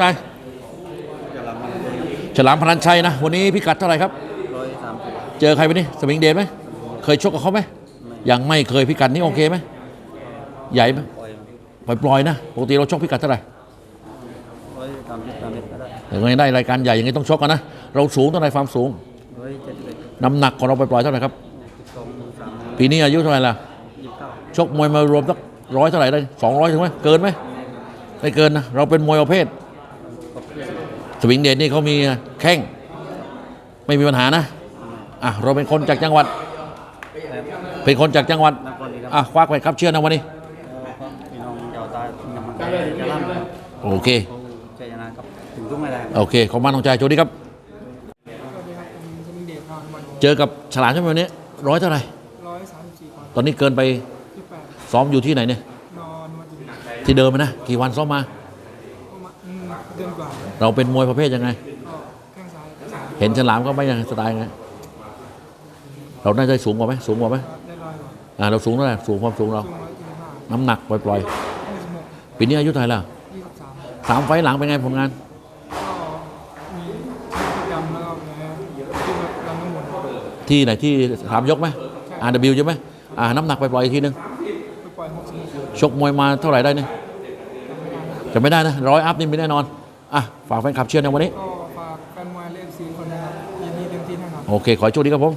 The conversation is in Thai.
ใช่ฉลามพลันชัยนะ วันนี้พิกัดเท่าไหร่ครับร้อยสามสิบเจอใครไปนี่สมิงเดชไหม เคยชกกับเขาไหม ยังไม่เคยพิกัดนี้โอเคไหม ใหญ่ไหมปล่อยปล่อยๆนะ ปกติเราชกพิกัดเท่าไหร่ร้อยสามสิบสามสิบก็ได้แต่ก็ยังได้รายการใหญ่ยังไงต้องชกกันนะ เราสูงเท่าไหร่ความสูงร้อยเจ็ดสิบน้ำหนักของเราไปปล่อยๆเท่าไหร่ครับสองสามปีนี้อายุเท่าไหร่ล่ะยี่สิบเก้าชกมวยมารวมสักร้อยเท่าไหร่ได้สองร้อยถึงไหมเกินไหมไม่เกินนะ เราเป็นมวยประเภทก็เพื่อน สวิงเดชนี่เขามีแข้งไม่มีปัญหานะอะเราเป็นคนจากจังหวัด เป็นคนจากจังหวัดนครดีครับอะควักไปครับเชื่อนะวันนี้พี่น้องชาวใต้ที่นำมันจะร่ำครับโอเคเขาใจชนะครับถึงทุกไม่ได้โอเคขอบคุณมากน้องชายโชคดีครับสวัสดีครับผมสมิงเดชนอนวันเจอกับฉลามใช่ไหมวันนี้ร้อยเท่าไหร่ร้อยสามสิบสี่ปอนด์ตอนนี้เกินไปที่แปดซ้อมอยู่ที่ไหนเนี่ยนอนวันที่ที่เดิมไหมนะ กี่วันซ้อมมาประมาณอืม เดือนกว่าเราเป็นมวยประเภทยังไงก็แข้งซ้ายสามเห็นฉลามก็ไม่ยังสไตล์ไง เราน่าจะสูงกว่าไหมสูงกว่าไหมได้ร้อยกว่าอ่าเราสูงเท่าไหร่สูงความสูงเราช่วงร้อยยี่สิบห้าน้ำหนักปล่อยยี่สิบหกๆปีนี้อายุเท่าไหร่แล้วยี่สิบสามสามไฟล์หลังเป็นไงผลงาน ก็มีพฤติกรรมแล้วก็แพ้ที่แบบรังน้ำมนต์ไปที่ไหนที่สามยกไหมอาร์ดบิวใช่ไหมอ่าน้ำหนักไปปล่อยอีกทีนึงปล่อยหกสิบหกชกมวยมาเท่าไหร่ได้เนี่ยจะไม่ได้นะร้อยอัพนี่ไม่แน่นอน อะฝากแฟนคลับเชียร์ในวันนี้ ก็ฝากแฟนมวยเล่นซีคนนะครับยินดีเต็มที่แน่นอน โอเค ขอให้โชคดีครับผม